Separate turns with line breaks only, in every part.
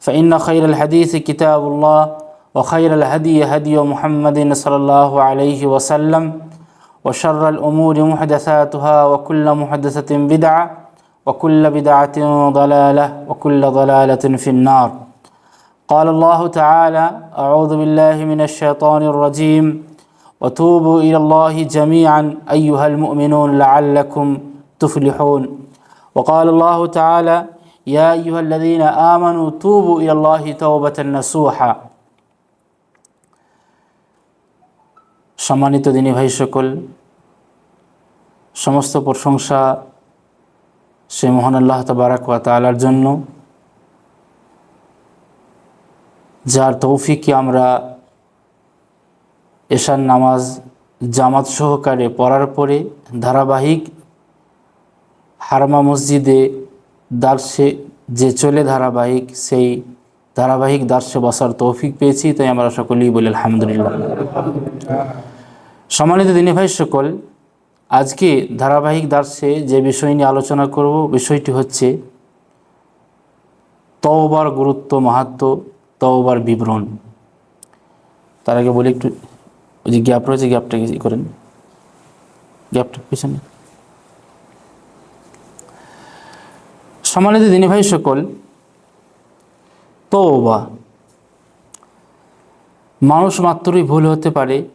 فإن خير الحديث كتاب الله وخير الهدي هدي محمد صلى الله عليه وسلم وشر الأمور محدثاتها وكل محدثة بدعة وكل بدعة ضلالة وكل ضلالة في النار. قال الله تعالى أعوذ بالله من الشيطان الرجيم وتوبوا إلى الله جميعا أيها المؤمنون لعلكم تفلحون. وقال الله تعالى يا أيها الذين آمنوا توبوا إلى الله توبة نصوحا সম্মানিত দিনী ভাই সকল সমস্ত প্রশংসা সে মহান আল্লাহ তবারাক ওয়া তালার জন্য যার তৌফিকে আমরা এশার নামাজ জামাত সহকারে পড়ার পরে ধারাবাহিক হারমা মসজিদে দার্সে যে চলে ধারাবাহিক, সেই ধারাবাহিক দার্সে বসার তৌফিক পেয়েছি, তাই আমরা সকলেই বলি আলহামদুলিল্লাহ। সম্মানিত দিনী ভাই সকল, আজকে ধারাবাহিক দার্সে যে বিষয় নিয়ে আলোচনা করব, বিষয়টি হচ্ছে তওবার গুরুত্ব মাহাত্ম, তওবার বিবরণ। তার আগে বলি একটু, ওই যে গ্যাপ রয়েছে গ্যাপটা কি করেন। গ্যাপটা পিছনে। সম্মানিত দিনী ভাই সকল, তওবা। মানুষ মাত্রই ভুল হতে পারে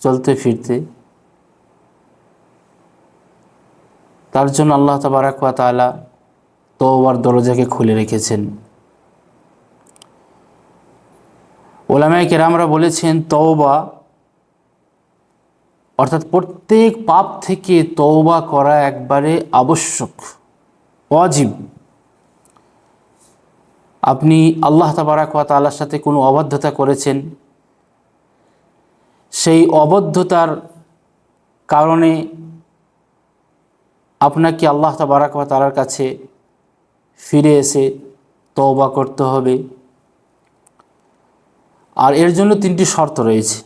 চলতে ফিরতে। তার জন্য আল্লাহ তবারাকা তালা তওবার দরজাকে খুলে রেখেছেন। ওলামায় কেরামরা বলেছেন, তওবা অর্থাৎ প্রত্যেক পাপ থেকে তওবা করা একবারে আবশ্যক। ওয়াজিব। আপনি আল্লাহ তাবারাক ওয়া তাআলার সাথে কোনো অবাধ্যতা করেছেন? সেই অবদ্ধতার কারণে আপনাকে আল্লাহ তাবারাক ওয়া তাআলার কাছে ফিরে এসে তওবা করতে হবে। আর এর জন্য তিনটি শর্ত রয়েছে।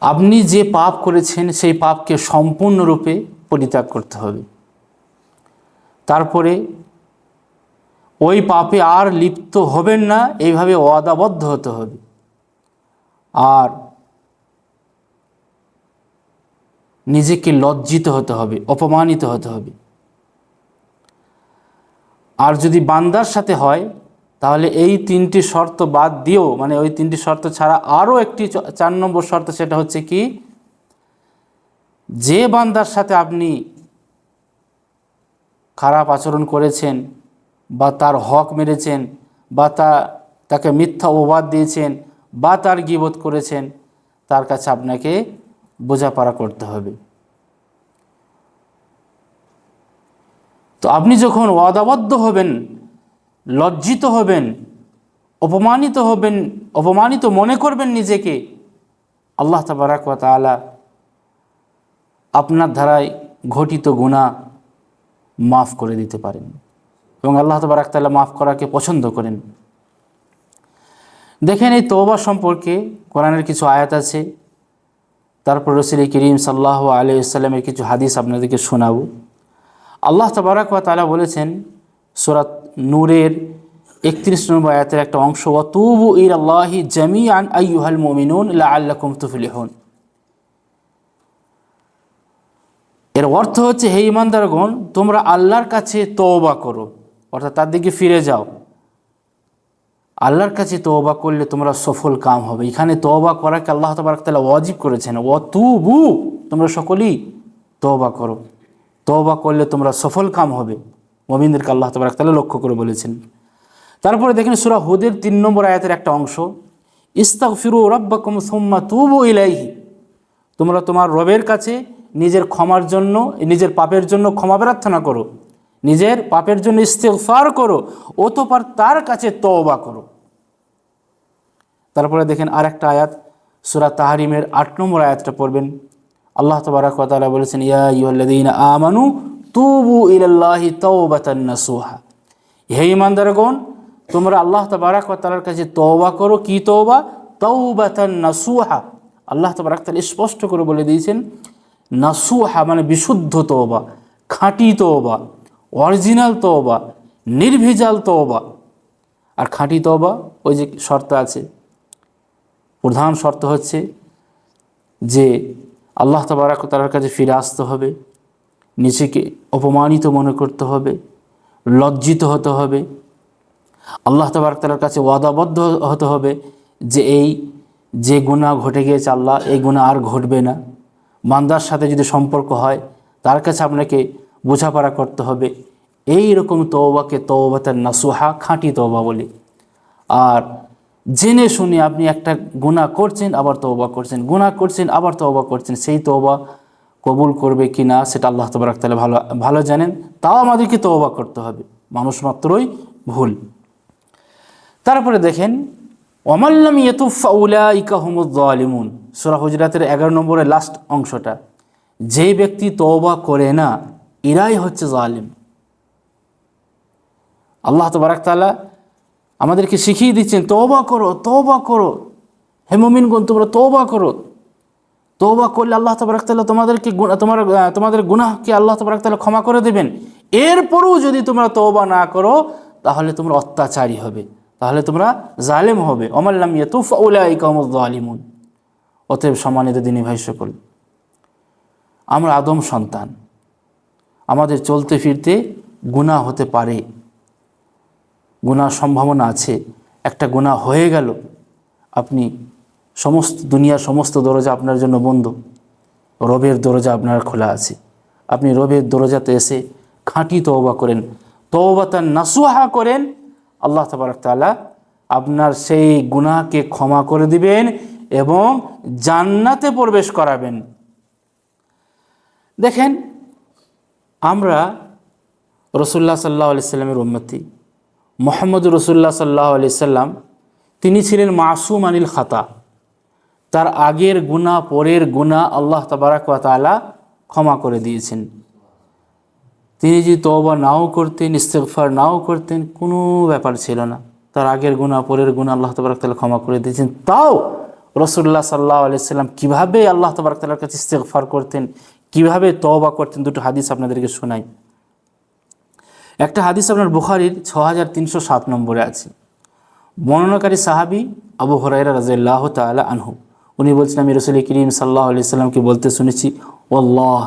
আপনি যে পাপ করেছেন, সেই পাপকে সম্পূর্ণরূপে পরিত্যাগ করতে হবে। তারপরে ওই পাপে আর লিপ্ত হবেন না, এইভাবে ওয়াদাবদ্ধ হতে হবে। আর নিজেকে লজ্জিত হতে হবে, অপমানিত হতে হবে। আর যদি বান্দার সাথে হয়, তাহলে এই তিনটি শর্ত বাদ দিয়েও মানে ওই তিনটি শর্ত ছাড়া আরও একটি চার নম্বর শর্ত সেটা হচ্ছে কি? যে বান্দার সাথে আপনি খারাপ আচরণ করেছেন বা তার হক মেরেছেন বা তা, তাকে মিথ্যা অবাদ দিয়েছেন বা তার গিবোধ করেছেন, তার কাছে আপনাকে বোঝাপড়া করতে হবে। তো আপনি যখন ওয়াদাবদ্ধ হবেন, লজ্জিত হবেন, অপমানিত হবেন, অপমানিত মনে করবেন নিজেকে, আল্লাহ তাবারাক তালা আপনার ধারায় ঘটিত গুণা মাফ করে দিতে পারেন। এবং আল্লাহ তবরাক তাল্লাহ মাফ করাকে পছন্দ করেন। দেখেন এই তওবা সম্পর্কে কোরআনের কিছু আয়াত আছে। তারপর রসুল করিম সাল্লাহ আলিয়াল্লামের কিছু হাদিস আপনাদেরকে শোনাবো। আল্লাহ তবরাক তালা বলেছেন, সুরাত নূরের একত্রিশ নম্বর আয়াতের একটা অংশ ওয়াতুবু ইর আল্লাহি জামি আন আইয়ুহাল মমিনুন লা আল্লাকুম তুফলিহুন। এর অর্থ হচ্ছে, হে ইমানদারগণ, তোমরা আল্লাহর কাছে তওবা করো। অর্থাৎ তার দিকে ফিরে যাও। আল্লাহর কাছে তওবা করলে তোমরা সফল কাম হবে। এখানে তওবা করাকে আল্লাহ তবরাক তালা ওয়াজিব করেছেন। ও তুবু তোমরা সকলেই তওবা করো। তওবা করলে তোমরা সফল কাম হবে। মমিনদেরকে আল্লাহ তবরাক তালা লক্ষ্য করে বলেছেন। তারপরে দেখেন সুরা হুদের তিন নম্বর আয়াতের একটা অংশ। ইস্তাক ফিরু রব্বাকুম সুম্মা তুবু ইলাইহি। তোমরা তোমার রবের কাছে নিজের ক্ষমার জন্য, নিজের পাপের জন্য ক্ষমা প্রার্থনা করো। নিজের পাপের জন্য ইস্তেগফার করো, অতপর তার কাছে তওবা করো। তারপরে দেখেন আরেকটা আয়াত, সূরা তাহারিমের আট নম্বর আয়াতটা পড়বেন। আল্লাহ তবারাক ওয়া তাআলা বলেছেন, ইয়া আইয়ুহাল্লাযীনা আমানু তুবু ইলাল্লাহি তাওবাতান নাসুহা। হে ইমানদারগণ তোমরা আল্লাহ তবারাক ওয়া তাআলার কাছে তওবা করো। কি তওবা? তাওবাতান নাসুহা। আল্লাহ তবারাক তাআলা স্পষ্ট করে বলে দিয়েছেন নাসুহা মানে বিশুদ্ধ তওবা, খাঁটি তওবা অরিজিনাল তওবা, নির্ভেজাল তওবা। আর খাঁটি তওবা, ওই যে শর্ত আছে, প্রধান শর্ত হচ্ছে যে আল্লাহ তবারাক তালার কাছে ফিরে আসতে হবে, নিজেকে অপমানিত মনে করতে হবে, লজ্জিত হতে হবে, আল্লাহ তবারক তালার কাছে ওয়াদাবদ্ধ হতে হবে যে এই যে গুণা ঘটে গিয়েছে আল্লাহ, এই গুণা আর ঘটবে না। বান্দার সাথে যদি সম্পর্ক হয়, তার কাছে আপনাকে বোঝাপড়া করতে হবে। এই রকম তওবাকে তওবাতের নাসুহা, খাঁটি তওবা বলি। আর জেনে শুনে আপনি একটা গুণা করছেন, আবার তওবা করছেন। গুণা করছেন, আবার তওবা করছেন। সেই তওবা কবুল করবে কি না সেটা আল্লাহ তবরাক তাহলে ভালো ভালো জানেন। তাও আমাদেরকে তওবা করতে হবে। মানুষ মাত্রই ভুল। তারপরে দেখেন ওমাল্লাম ইয়েতুফা উলাইকা হুমুদ্দালিমুন সুরা হুজরাতের এগারো নম্বরের লাস্ট অংশটা। যে ব্যক্তি তওবা করে না, এরাই হচ্ছে জালিম। আল্লাহ তবারাক তাআলা আমাদেরকে শিখিয়ে দিচ্ছেন, তওবা করো তওবা করো। হে মুমিনগণ, তোমরা তওবা করো। তওবা করলে আল্লাহ তবারাক তাআলা তোমাদেরকে তোমার তোমাদের গুনাহকে আল্লাহ তবারাক তাআলা ক্ষমা করে দেবেন। এরপরও যদি তোমরা তওবা না করো, তাহলে তোমরা অত্যাচারী হবে, তাহলে তোমরা জালেম হবে। অমাল্লাম ইয়াতুফ উলাইকা হুমুজ জালিমুন। অতএব সম্মানিত দিনী ভাই সকল, আমরা আদম সন্তান। আমাদের চলতে ফিরতে গুনাহ হতে পারে। গুণার সম্ভাবনা আছে, একটা গুনাহ হয়ে গেল, আপনি সমস্ত দুনিয়ার সমস্ত দরজা আপনার জন্য বন্ধ, রবের দরজা আপনার খোলা আছে। আপনি রবের দরজাতে এসে খাঁটি তওবা করেন তওবা তার নাসুহা করেন, আল্লাহ তাবারক তাআলা আপনার সেই গুনাহকে ক্ষমা করে দিবেন এবং জান্নাতে প্রবেশ করাবেন। দেখেন, আমরা রসুল্লাহ সাল্লাহ আলি সাল্লামের উন্নতি মোহাম্মদ রসুল্লাহ সাল্লাহ আলি সাল্লাম, তিনি ছিলেন মাসুম আনিল খাতা। তার আগের গুণা পরের গুণা আল্লাহ তাবারাক ওয়া ক্ষমা করে দিয়েছেন। তিনি যদি তওবা নাও করতেন ইস্তেফার নাও করতেন, কোনো ব্যাপার ছিল না। তার আগের গুণা পরের গুণা আল্লাহ তাবারাক তাআলা ক্ষমা করে দিয়েছেন। তাও রসুল্লাহ সাল্লাহ আলি সাল্লাম কীভাবে আল্লাহ তাবারাক তাআলার কাছে ইস্তেগফার করতেন, কীভাবে তওবা করতেন, দুটো হাদিস আপনাদেরকে শোনাই। একটা হাদিস আপনার বুখারির ছ হাজার তিনশো সাত নম্বরে আছে। বর্ণনাকারী সাহাবি আবু হরাইরা রাজিয়াল্লাহ তালা আনহু, উনি বলছেন, আমি রসুল করিম সাল্লাহ আলি সাল্লামকে বলতে শুনেছি ওল্লাহ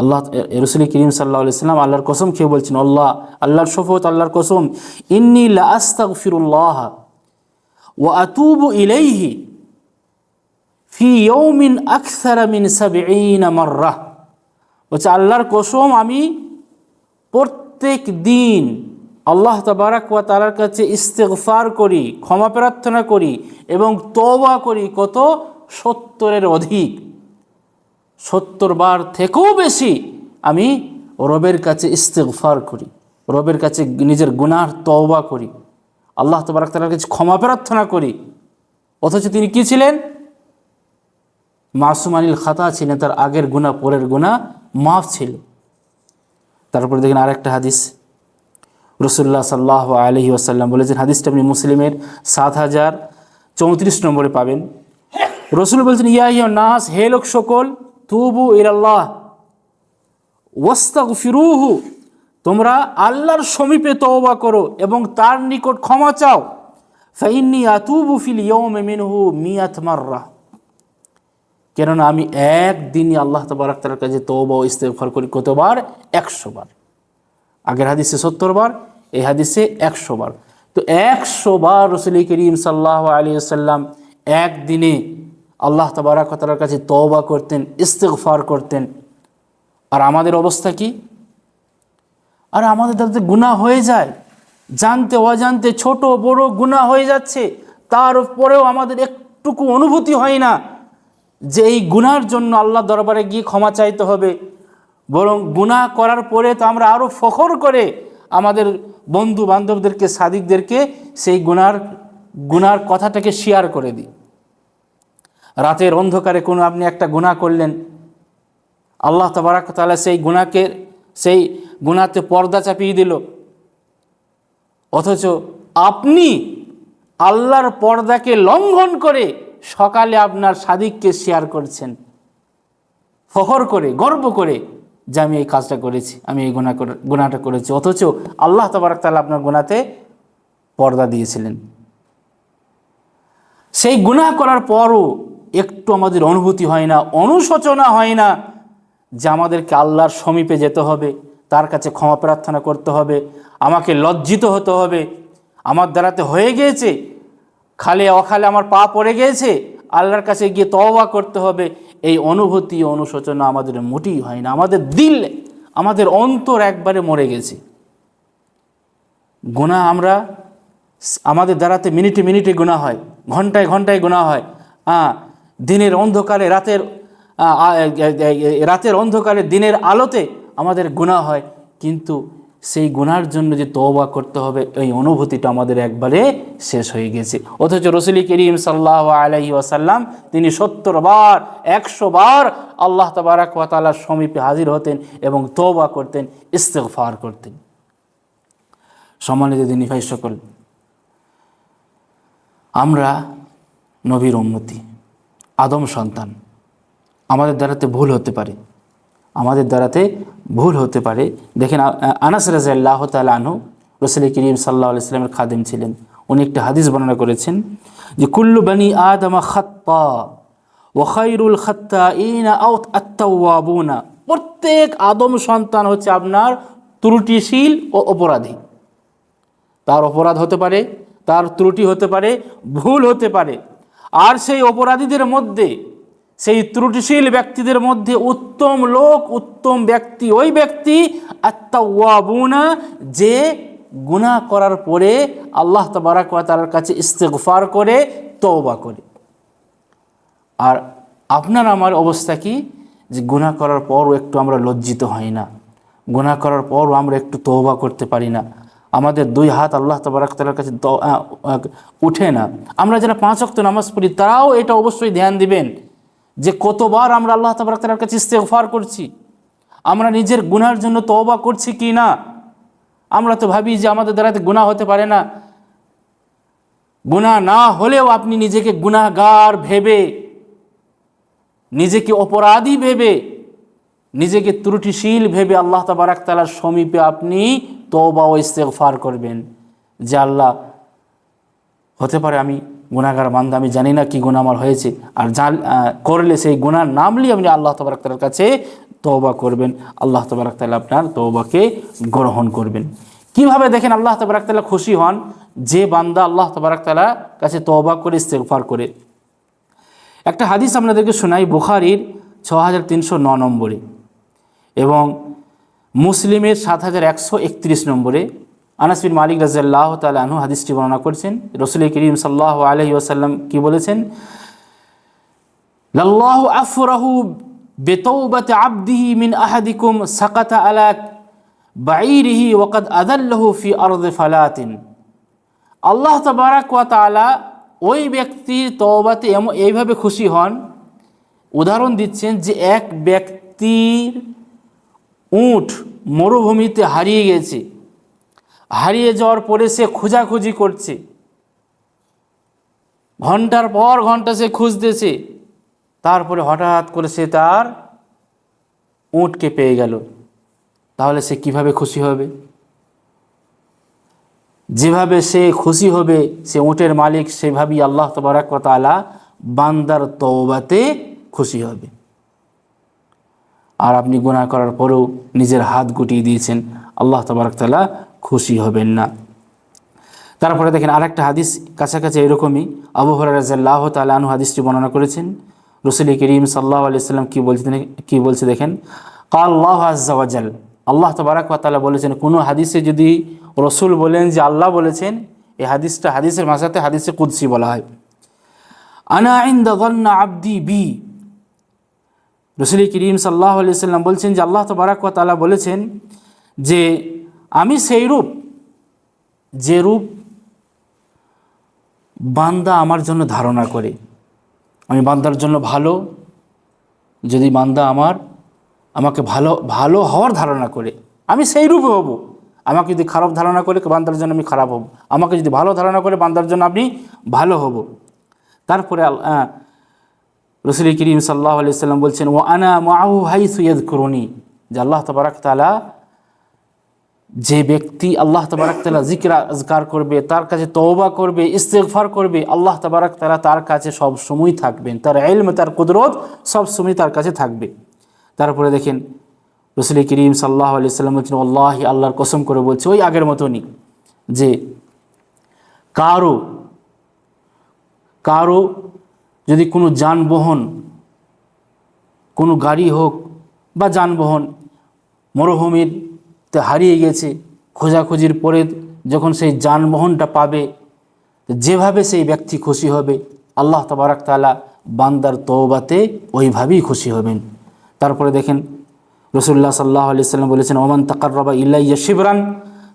আল্লাহ রসুল করিম সাল্লাহ আলি সাল্লাম আল্লাহর কসম খেয়ে বলছেন, আল্লাহ, আল্লাহর শফত আল্লাহর কসম, ইন্নি লাস্তাগফিরুল্লাহ ওয়া আতুবু ইলাইহি ফি ইয়ৌমিন আকসারা মিন সাবঈনা মাররাহ বলছে, আল্লাহর কসম, আমি প্রত্যেক দিন আল্লাহ তাবারাক ওয়া তাআলার কাছে ইস্তেগফার করি, ক্ষমা প্রার্থনা করি এবং তওবা করি কত? সত্তরের অধিক। সত্তর বার থেকেও বেশি আমি রবের কাছে ইস্তেগফার করি, রবের কাছে নিজের গুনার তওবা করি, আল্লাহ তাবারাক তালার কাছে ক্ষমা প্রার্থনা করি। অথচ তিনি কি ছিলেন? মাসুম আনিল খাতা ছিলেন তার আগের গুণা পরের গুণা মাফ ছিল। তারপরে দেখেন আরেকটা হাদিস। রসুল্লাহ সাল্লাহ আলহি আসাল্লাম বলেছেন, হাদিসটা আপনি মুসলিমের সাত হাজার চৌত্রিশ নম্বরে পাবেন। রসুল বলছেন, ইয়া নাস, হে লোক সকল, তুবু ইরাল্লাহ ওয়াস্তাগ ফিরুহু তোমরা আল্লাহর সমীপে তওবা করো এবং তার নিকট ক্ষমা চাও। ফাইন্নি আতুবু ফিল ইয়ৌমে মিনহু মিয়াত মাররা। কেননা আমি একদিনই আল্লাহ তবারক তার কাছে তৌবা ও ইস্তেগফার করি কতবার? একশো বার আগের হাদিসে সত্তর বার এই হাদিসে একশো বার তো একশো বার রসুল করিম সাল্লাহ আলী সাল্লাম একদিনে আল্লাহ তবারক তার কাছে তওবা করতেন, ইস্তেগফার করতেন। আর আমাদের অবস্থা কি? আর আমাদের তাতে গুণা হয়ে যায়। জানতে অজান্তে ছোট বড় গুণা হয়ে যাচ্ছে। তারপরেও আমাদের একটুকু অনুভূতি হয় না। যে এই গুনার জন্য আল্লাহ দরবারে গিয়ে ক্ষমা চাইতে হবে। বরং গুনাহ করার পরে তো আমরা আরও ফখর করে আমাদের বন্ধু বান্ধবদেরকে সাদিকদেরকে সেই গুনার গুনার কথাটাকে শেয়ার করে দিই। রাতের অন্ধকারে কোনো আপনি একটা গুনাহ করলেন, আল্লাহ তবারাক তাআলা সেই গুনাহকে, সেই গুনাতে পর্দা চাপিয়ে দিল। অথচ আপনি আল্লাহর পর্দাকে লঙ্ঘন করে সকালে আপনার সাদিককে শেয়ার করছেন। ফখর করে, গর্ব করে যে আমি এই কাজটা করেছি, আমি এই গুণা গুণাটা করেছি। অথচ আল্লাহ তবারক তাআলা আপনার গুণাতে পর্দা দিয়েছিলেন। সেই গুনাহ করার পরও একটু আমাদের অনুভূতি হয় না, অনুশোচনা হয় না যে আমাদেরকে আল্লাহর সমীপে যেতে হবে, তার কাছে ক্ষমা প্রার্থনা করতে হবে, আমাকে লজ্জিত হতে হবে। আমার দ্বারাতে হয়ে গিয়েছে খালে অখালে আমার পা পড়ে গিয়েছে, আল্লাহর কাছে গিয়ে তওবা করতে হবে। এই অনুভূতি, অনুশোচনা আমাদের মোটেই হয় না। আমাদের দিল, আমাদের অন্তর একবারে মরে গেছে। গুণা আমরা, আমাদের দ্বারাতে মিনিটে মিনিটে গুণা হয়, ঘন্টায় ঘন্টায় গুণা হয়। হ্যাঁ দিনের অন্ধকারে, রাতের রাতের অন্ধকারে দিনের আলোতে আমাদের গুণা হয়। কিন্তু সেই গুনার জন্য যে তওবা করতে হবে, এই অনুভূতিটা আমাদের একবারে শেষ হয়ে গেছে। অথচ রসুলি করিম সাল্লাহ আলাইহি ওয়াসাল্লাম তিনি সত্তর বার, একশো বার আল্লাহ তবারাক ওয়া তাআলার সমীপে হাজির হতেন এবং তওবা করতেন, ইস্তেগফার করতেন। সম্মানিত দিনী ভাই সকল, আমরা নবীর উন্নতি, আদম সন্তান, আমাদের দ্বারাতে ভুল হতে পারে। আমাদের দ্বারাতে ভুল হতে পারে। দেখেন আনাস রাজাল্লাহ তাল আনহু, রসুল করিম সাল্লাহ ইসলামের খাদিম ছিলেন। উনি একটা হাদিস বর্ণনা করেছেন যে, কুল্লু বানি আদমা খাত্তা ওয়াখাইরুল খাত্তা ইনা আউত আত্মাবুনা প্রত্যেক আদম সন্তান হচ্ছে আপনার ত্রুটিশীল ও অপরাধী। তার অপরাধ হতে পারে, তার ত্রুটি হতে পারে, ভুল হতে পারে। আর সেই অপরাধীদের মধ্যে সেই ত্রুটিশীল ব্যক্তিদের মধ্যে উত্তম লোক, উত্তম ব্যক্তি ওই ব্যক্তি আত্মাবুনা যে গুনাহ করার পরে আল্লাহ তবারাক তার কাছে ইস্তেগফার করে, তওবা করে। আর আপনার আমার অবস্থা কি? যে গুনাহ করার পরও একটু আমরা লজ্জিত হই না। গুনাহ করার পরও আমরা একটু তওবা করতে পারি না। আমাদের দুই হাত আল্লাহ তবারাক তালার কাছে উঠে না। আমরা যারা পাঁচ অক্ত নামাজ পড়ি, তারাও এটা অবশ্যই ধ্যান দিবেন। যে কতবার আমরা আল্লাহ তালার কাছে ইস্তেগফার করছি? আমরা নিজের গুনার জন্য তওবা করছি কি না? আমরা তো ভাবি যে আমাদের দ্বারাতে গুনাহ হতে পারে না। গুনাহ না হলেও আপনি নিজেকে গুনাহগার ভেবে, নিজেকে অপরাধী ভেবে, নিজেকে ত্রুটিশীল ভেবে আল্লাহ তাবারাক তালার সমীপে আপনি তওবা ও ইস্তেগফার করবেন। যে আল্লাহ হতে পারে আমি গুণাগার বান্দা আমি জানি না কি গুনাহ আমার হয়েছে। আর আহ, করলে সেই গুণার নাম নামলি আপনি আল্লাহ তবরাকালার কাছে তওবা করবেন। আল্লাহ তবারাক তালা আপনার তওবাকে গ্রহণ করবেন। কীভাবে দেখেন আল্লাহ তবারাক তালা খুশি হন? যে বান্দা আল্লাহ তবারাক তালা কাছে তওবা করে ইস্তেগফার করে। একটা হাদিস আপনাদেরকে শোনাই বুখারির ছ হাজার তিনশো ন নম্বরে এবং মুসলিমের সাত হাজার একশো একত্রিশ নম্বরে। আনাস বিন মালিক রাজাল্লাহ তাল হাদিসটি বর্ণনা করছেন। রসুল করিম সাল্লাহ আলহি আসাল্লাম কি বলেছেন? লাল্লাহু আফরাহু বেতৌবাতে আবদিহি মিন আহাদিকুম সাকাতা আলা বাইরিহি ওয়াকাদ আদাল্লাহু ফি আরদে ফালাতিন। আল্লাহ তবারাক ওয়া তাআলা ওই ব্যক্তির তওবাতে এমন এইভাবে খুশি হন। উদাহরণ দিচ্ছেন যে এক ব্যক্তির উট মরুভূমিতে হারিয়ে গেছে। হারিয়ে যাওয়ার পরে সে খোঁজাখুঁজি করছে। ঘণ্টার পর ঘণ্টা সে খুঁজতেছে। তারপরে হঠাৎ করে সে তার উটকে পেয়ে গেল। তাহলে সে কীভাবে খুশি হবে? যেভাবে সে খুশি হবে, সে উটের মালিক, সেভাবেই আল্লাহ তবারাক তাআলা বান্দার তওবাতে খুশি হবে। আর আপনি গুনাহ করার পরেও নিজের হাত গুটিয়ে দিয়েছেন, আল্লাহ তবারক তাআলা খুশি হবেন না। তারপরে দেখেন আরেকটা হাদিস, কাছাকাছি এরকমই। আবু হরাজাল্লাহ আনহু হাদিসটি বর্ণনা করেছেন। রসুল করিম সাল্লাহ আলি সাল্লাম কী বলছেন কী বলছে দেখেন? কাল আল্লাহ আজ্জাওয়াজাল আল্লাহ তবারাক তাআলা বলেছেন, কোনো হাদিসে যদি রসুল বলেন যে আল্লাহ বলেছেন এই হাদিসটা হাদিসের ভাষাতে হাদিসে কুদসি বলা হয়। আনা ইন্দা গন্না আব্দি বি। রসুল করিম সাল্লাহ সাল্লাম বলছেন যে আল্লাহ তবারাক তালা বলেছেন যে আমি সেই রূপ, যে রূপ বান্দা আমার জন্য ধারণা করে। আমি বান্দার জন্য ভালো, যদি বান্দা আমার, আমাকে ভালো ভালো হওয়ার ধারণা করে, আমি সেই রূপে হব। আমাকে যদি খারাপ ধারণা করে, বান্দার জন্য আমি খারাপ হব। আমাকে যদি ভালো ধারণা করে, বান্দার জন্য আপনি ভালো হব। তারপরে রসুল করিম সাল্লাহ আলিয়াল্লাম বলছেন ও আনা মাহু হাই সৈয়দ করুনি যে আল্লাহ তবারাক তালা যে ব্যক্তি আল্লাহ তবারাক তালা জিকরা আজকার করবে, তার কাছে তওবা করবে, ইস্তেগফার করবে, আল্লাহ তবারাক তালা তার কাছে সব সময় থাকবেন। তার এলম তার কুদরত সব সময় তার কাছে থাকবে। তারপরে দেখেন রসুল করিম সাল্লাহ আলি সাল্লাম বলছেন আল্লাহ আল্লাহর কসম করে বলছে, ওই আগের মতনই যে কারও কারও যদি কোনো যানবাহন, কোনো গাড়ি হোক বা যানবাহন মরুভূমির তে হারিয়ে গেছে, খোঁজাখুঁজির পরে যখন সেই যানবাহনটা পাবে যেভাবে সেই ব্যক্তি খুশি হবে, আল্লাহ তবারাক তালা বান্দার তওবাতে ওইভাবেই খুশি হবেন। তারপরে দেখেন রসুল্লাহ সাল্লাহ আলি সাল্লাম বলেছেন, ওমান তাকাররবা ইলাইয়া শিবরান,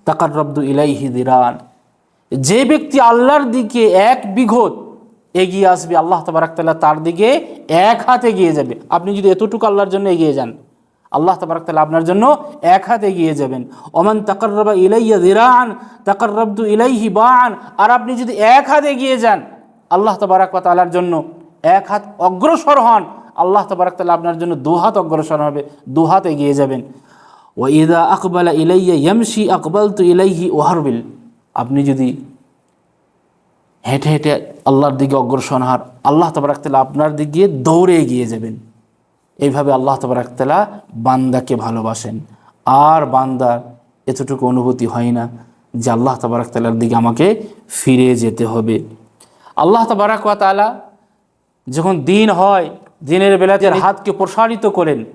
তাকাররব্দু ইলাইহি দিরান। যে ব্যক্তি আল্লাহর দিকে এক বিঘত এগিয়ে আসবে, আল্লাহ তবারাকতাল্লাহ তার দিকে এক হাত এগিয়ে যাবে। আপনি যদি এতটুকু আল্লাহর জন্য এগিয়ে যান, আল্লাহ তবারাকতাল্লাহ আপনার জন্য এক হাত এগিয়ে যাবেন। ওমান তাকাররবা ইলাইয়া দিরান তাকাররব্দু ইলাইহি বান আর আপনি যদি এক হাত এগিয়ে যান, আল্লাহ তবারাক তালার জন্য এক হাত অগ্রসর হন, আল্লাহ তবারাক তাল্লাহ আপনার জন্য দু হাত অগ্রসর হবে, দু হাত এগিয়ে যাবেন। ও ইদা আকবালা ইলাইয়া ইয়ামশি আকবাল তু ইলাইহি ওহারবিল আপনি যদি হেঁটে হেঁটে আল্লাহর দিকে অগ্রসর হার আল্লাহ তবরাকতালা আপনার দিক দৌড়ে এগিয়ে যাবেন। এইভাবে আল্লাহ তবরাকতালা বান্দাকে ভালোবাসেন। আর বান্দার এতটুকু অনুভূতি হয় না যে আল্লাহ তবরাকতালার দিকে আমাকে ফিরে যেতে হবে। আল্লাহ তবরাক তালা যখন দিন হয় দিনের বেলাতে হাতকে প্রসারিত করেন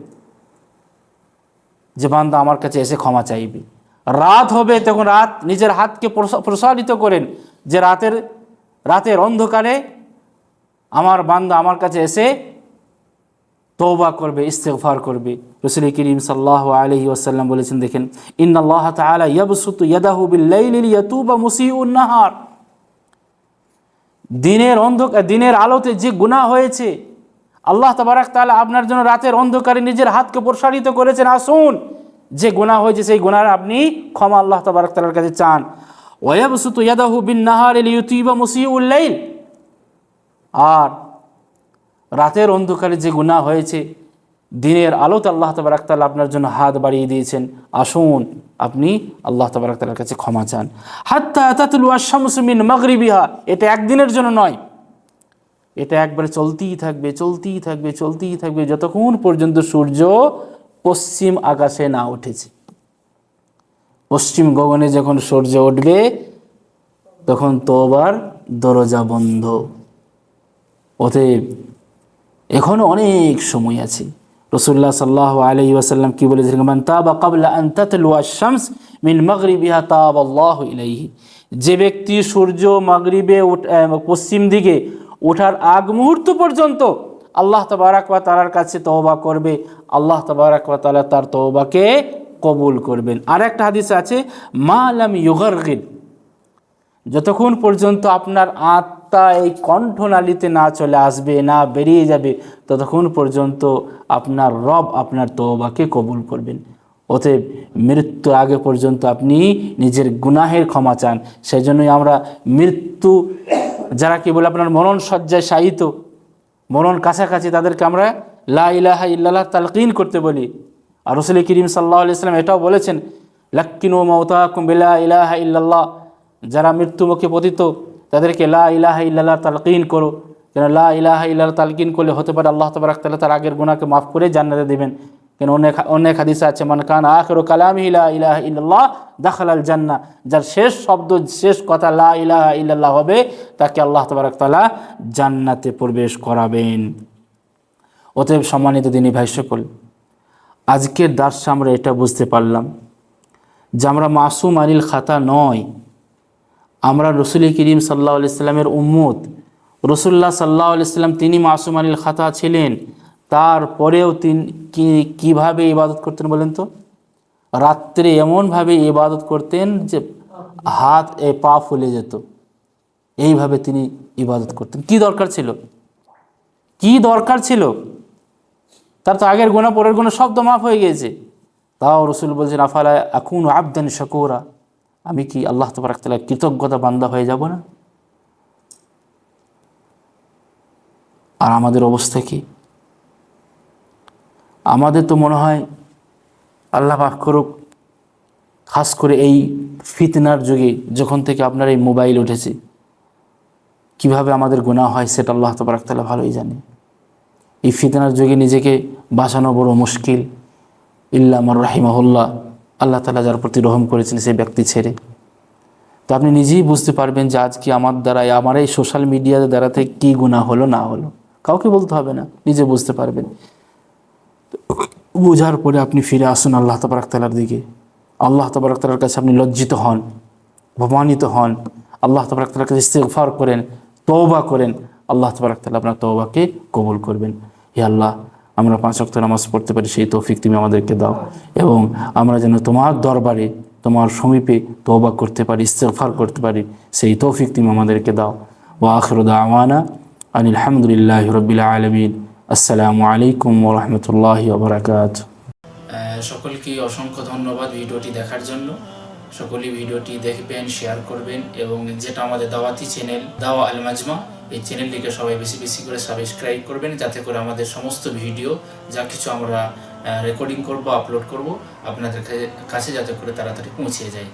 যে বান্দা আমার কাছে এসে ক্ষমা চাইবে। রাত হবে তখন রাত নিজের হাতকে প্রসারিত করেন যে রাতের রাতের অন্ধকারে আমার বান্দা আমার কাছে এসে তৌবা করবে, ইস্তেগফার করবে। রসুল করিম সাল্লাহ আলহি ওসাল্লাম বলেছেন, দেখেন ইন্নআল্লাহ তালা ইয়াবসুতু ইয়াদাহু বিল্লাইলিল ইয়াতুবা মুসিউন নাহার। দিনের অন্ধকার দিনের আলোতে যে গুনাহ হয়েছে, আল্লাহ তবারাক তালা আপনার জন্য রাতের অন্ধকারে নিজের হাতকে প্রসারিত করেছেন। আসুন, যে গুনাহ হয়েছে সেই গুণার আপনি ক্ষমা আল্লাহ তবারাক তালার কাছে চান। ওয়াবসুতু ইয়াদাহু বিন নাহার ইউতিবা মুসিউল্লাইল আর রাতের অন্ধকারে যে গুনাহ হয়েছে, দিনের আলোতে আল্লাহ তবরাকতাল আপনার জন্য হাত বাড়িয়ে দিয়েছেন। আসুন, আপনি আল্লাহ তবরাকতালের কাছে ক্ষমা চান। হাত্তা তাতুল আশামসমিন মাগরিবিহা, এটা একদিনের জন্য নয়। এটা একবারে চলতেই থাকবে চলতেই থাকবে চলতেই থাকবে, যতক্ষণ পর্যন্ত সূর্য পশ্চিম আকাশে না উঠেছে। পশ্চিম গগনে যখন সূর্য উঠবে, তখন তোবার দরজা বন্ধ। অতএব এখনও অনেক সময় আছে। রসুল্লাহ সাল্লাহ আলহি ওয়াসাল্লাম কি বলেছিলেন? তাবা কাবলা আন তাতলুয়া শামস মিন মাগরিবিহা তাব আল্লাহ ইলাইহি। যে ব্যক্তি সূর্য মাগরিবে পশ্চিম দিকে ওঠার আগ মুহূর্ত পর্যন্ত আল্লাহ তবারাক তালার কাছে তওবা করবে। আল্লাহ তবারাক তালা তার তওবাকে কবুল করবেন। আর একটা হাদিস আছে, মা আলাম ইউগারগিন যতক্ষণ পর্যন্ত আপনার আত্মা এই কণ্ঠনালীতে না চলে আসবে, না বেরিয়ে যাবে, ততক্ষণ পর্যন্ত আপনার রব আপনার তওবাকে কবুল করবেন। অতএব মৃত্যু আগে পর্যন্ত আপনি নিজের গুনাহের ক্ষমা চান। সেই জন্যই আমরা মৃত্যু, যারা কি বলে আপনার মরণ সজ্জায় শায়িত, মরণ কাছাকাছি তাদেরকে আমরা লা ইলাহা ইল্লাল্লাহ তালকিন করতে বলি। আর রসুল করিম সাল্লাহ আলিয়াল্লাম এটাও বলেছেন, লাক্কিনু মৌতাকুম বিলা ইলাহা ইল্লাল্লাহ। যারা মৃত্যুমুখে পতিত, তাদেরকে লা ইলাহা ইল্লাল্লাহ তালকিন করো। কেন লা ইলাহা ইল্লাল্লাহ তালকিন করলে হতে পারে আল্লাহ তবরাক তালা তার আগের গুণাকে মাফ করে জান্নাতে দেবেন। কেন অনেক অনেক হাদিসে আছে, মান কান আখের কালাম ইলা ইলাহা ইল্লাল্লাহ দাখাল আল জান্না যার শেষ শব্দ, শেষ কথা লা ইলাহা ইল্লাল্লাহ হবে, তাকে আল্লাহ তবরাক তালা জান্নাতে প্রবেশ করাবেন। অতএব সম্মানিত দিনী ভাই সকল আজকের দার্সে আমরা এটা বুঝতে পারলাম যে আমরা মাসুম আনিল খাতা নয়। আমরা রসুল করিম সাল্লাহ আলাইস্লামের উম্মত। রসুল্লাহ সাল্লাহ আলাইস্লাম তিনি মাসুম আনিল খাতা ছিলেন। তারপরেও তিনি কীভাবে ইবাদত করতেন বলেন তো? রাত্রে এমনভাবে ইবাদত করতেন যে হাত এ পা ফুলে যেত। এইভাবে তিনি ইবাদত করতেন। কি দরকার ছিল? কি দরকার ছিল? তার তো আগের গোনা পরের গোনা সব তো মাফ হয়ে গিয়েছে। তাও রসুল বলছেন, আফালা এখন আবদান শকুরা? আমি কি আল্লাহ তো তবরাকতালা কৃতজ্ঞতা বান্দা হয়ে যাব না? আর আমাদের অবস্থা কি? আমাদের তো মনে হয় আল্লাহ মাফ করুক, খাস করে এই ফিতনার যুগে, যখন থেকে আপনার এই মোবাইল উঠেছে। কীভাবে আমাদের গুণা হয়, সেটা আল্লাহ তবরাকতালা ভালোই জানে। এই ফিতনার যুগে নিজেকে বাঁচানো বড় মুশকিল। ইল্লা আমার রাহিমাহুল্লাহ, আল্লাহ তালা যার প্রতি রহম করেছেন সেই ব্যক্তি ছেড়ে। তো আপনি নিজেই বুঝতে পারবেন যে আজকে আমার দ্বারাই, আমার এই সোশ্যাল মিডিয়ার দ্বারাতে কী গুণা হলো, না হলো। কাউকে বলতে হবে না, নিজে বুঝতে পারবেন। বোঝার পরে আপনি ফিরে আসুন আল্লাহ তবরাকতালার দিকে। আল্লাহ তবরাকতালার কাছে আপনি লজ্জিত হন, অপমানিত হন। আল্লাহ তবরাকতালার কাছে ইস্তেগফার করেন, তওবা করেন। আল্লাহ তবরাকতালা আপনার তওবাকে কবুল করবেন। হে আল্লাহ, আমরা পাঁচ অক্ট নামাজ পড়তে পারি, সেই তৌফিক তুমি আমাদেরকে দাও। এবং আমরা যেন তোমার দরবারে, তোমার সমীপে তওবা করতে পারি, ইস্তেগফার করতে পারি, সেই তৌফিক তুমি আমাদেরকে দাও। ও আখরুদা আমানা আনিল হামদুলিল্লাহ রবিল আলমিন। আসসালামু আলাইকুম ওরহমতুল্লাহ বরাকাত। সকলকে অসংখ্য ধন্যবাদ ভিডিওটি দেখার জন্য। সকলেই ভিডিওটি দেখবেন শেয়ার করবেন এবং যেটা আমাদের দাওয়াতি চ্যানেল দাওয়া আল মাজমা এই চ্যানেলটিকে সবাই বেশি বেশি করে সাবস্ক্রাইব করবেন, যাতে করে আমাদের সমস্ত ভিডিও যা কিছু আমরা রেকর্ডিং করব আপলোড করব, আপনাদের কাছে যাতে করে তাড়াতাড়ি পৌঁছে যায়।